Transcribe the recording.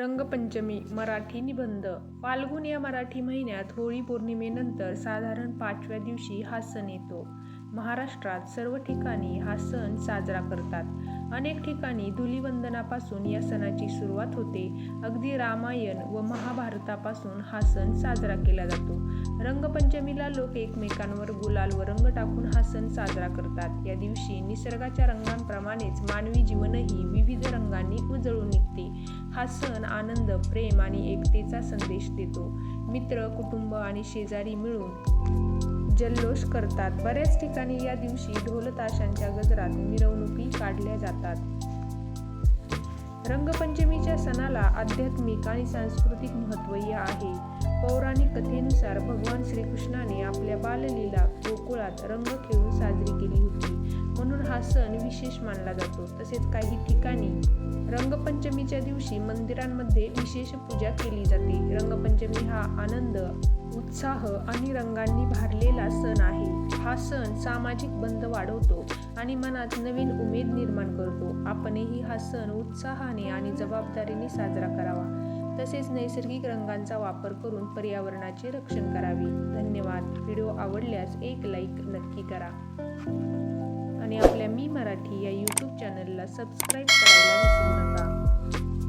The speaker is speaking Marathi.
रंगपंचमी मराठी निबंध. फाल्गुन या मराठी महिन्यात होळी पौर्णिमेनंतर साधारण पाचव्या दिवशी हा सण येतो. महाराष्ट्रात सर्व ठिकाणी हा सण साजरा करतात. अनेक ठिकाणी धुलीवंदनापासून या सणाची सुरुवात होते. अगदी रामायण व महाभारतापासून हा सण साजरा केला जातो. रंगपंचमीला लोक एकमेकांवर गुलाल व रंग टाकून हा सण साजरा करतात. या दिवशी निसर्गाच्या रंगांप्रमाणेच मानवी जीवनही विविध रंगांनी उजळून निघते. हा सण आनंद प्रेम आणि एकतेचा संदेश देतो. मित्र कुटुंब आणि शेजारी मिळून जल्लोष करतात. बऱ्याच ठिकाणी या दिवशी ढोलताशांच्या गजरात मिरवणुकी काढल्या जातात. रंगपंचमीच्या सणाला आध्यात्मिक आणि सांस्कृतिक महत्त्वही आहे. पौराणिक कथेनुसार भगवान श्रीकृष्णाने आपल्या बाललीला गोकुळात रंग खेळून साजरी केली होती. म्हणून हा सण विशेष मानला जातो. तसेच काही ठिकाणी रंगपंचमीच्या दिवशी मंदिरांमध्ये विशेष पूजा केली जाते. रंगपंचमी हा आनंद उत्साह आणि रंगांनी भारलेला सण आहे. हा सण सामाजिक बंध वाढवतो आणि मनात नवीन उमेद निर्माण करतो. आपणही हा सण उत्साहाने आणि जबाबदारीने साजरा करावा. तसेच नैसर्गिक रंगांचा वापर करून पर्यावरणाचे रक्षण करावे. धन्यवाद. व्हिडिओ आवडल्यास एक लाईक नक्की करा. आणि आपल्या मी मराठी या यूट्यूब चॅनलला सबस्क्राईब करायला विसरू नका.